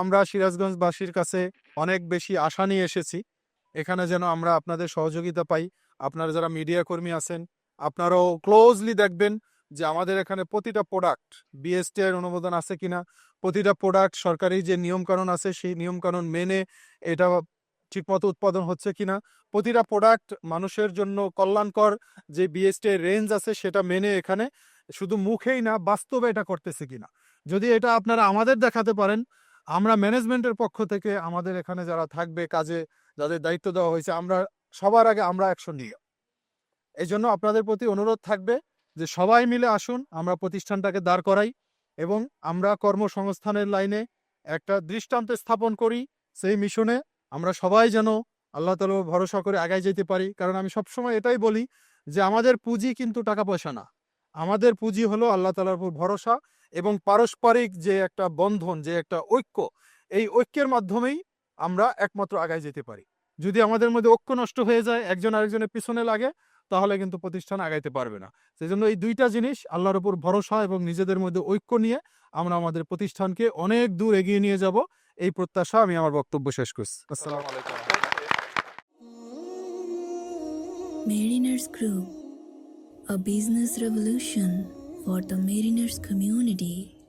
আমরা সিরাজগঞ্জবাসীর কাছে অনেক বেশি আশা নিয়ে এসেছি। এখানে যেন আমরা আপনাদের সহযোগিতা পাই। আপনারা যারা মিডিয়া কর্মী আছেন, আপনারাও ক্লোজলি দেখবেন যে আমাদের এখানে প্রতিটা প্রোডাক্ট বিএসটি এর অনুমোদন আছে কিনা। প্রতিটা প্রোডাক্ট সরকারি যে নিয়মকানুন আছে, সেই নিয়মকানুন মেনে এটা ঠিকমতো উৎপাদন হচ্ছে কিনা। প্রতিটা প্রোডাক্ট মানুষের জন্য কল্যাণকর যে বিএসটি এর রেঞ্জ আছে, সেটা মেনে এখানে শুধু মুখেই না, বাস্তবে এটা করতেছে কিনা। যদি এটা আপনারা আমাদের দেখাতে পারেন আমরা ম্যানেজমেন্টের পক্ষ থেকে আমাদের এখানে যারা থাকবে কাজে, যাদের দায়িত্ব দেওয়া হয়েছে, আমরা সবার আগে আমরা অ্যাকশন নিই। এই জন্য আপনাদের প্রতি অনুরোধ থাকবে যে সবাই মিলে আসুন, আমরা প্রতিষ্ঠানটাকে দাঁড় করাই এবং আমরা কর্মসংস্থানের লাইনে একটা দৃষ্টান্ত স্থাপন করি সেই মিশনে। আমরা সবাই যেন আল্লাহ তালা ভরসা করে আগায় যেতে পারি। কারণ আমি সবসময় এটাই বলি যে আমাদের পুঁজি কিন্তু টাকা পয়সা না। আমাদের পুঁজি হলো আল্লাহ তালার উপর ভরসা এবং পারস্পরিক যে একটা বন্ধন যে একটা ঐক্য এই ঐক্যের মাধ্যমেই আমরা একমাত্র আগায় যেতে পারি। যদি আমাদের মধ্যে ঐক্য নষ্ট হয়ে যায় একজন আরেকজনের পিছনে লাগে তাহলে কিন্তু প্রতিষ্ঠান আগাইতে পারবে না। সেই জন্য এই দুইটা জিনিস আল্লাহর উপর ভরসা এবং নিজেদের মধ্যে ঐক্য নিয়ে আমরা আমাদের প্রতিষ্ঠানকে অনেক দূর এগিয়ে নিয়ে যাব। এই প্রত্যাশা আমি আমার বক্তব্য শেষ করছি। আসসালামু আলাইকুম। Mariners Group, a business revolution for the mariners community.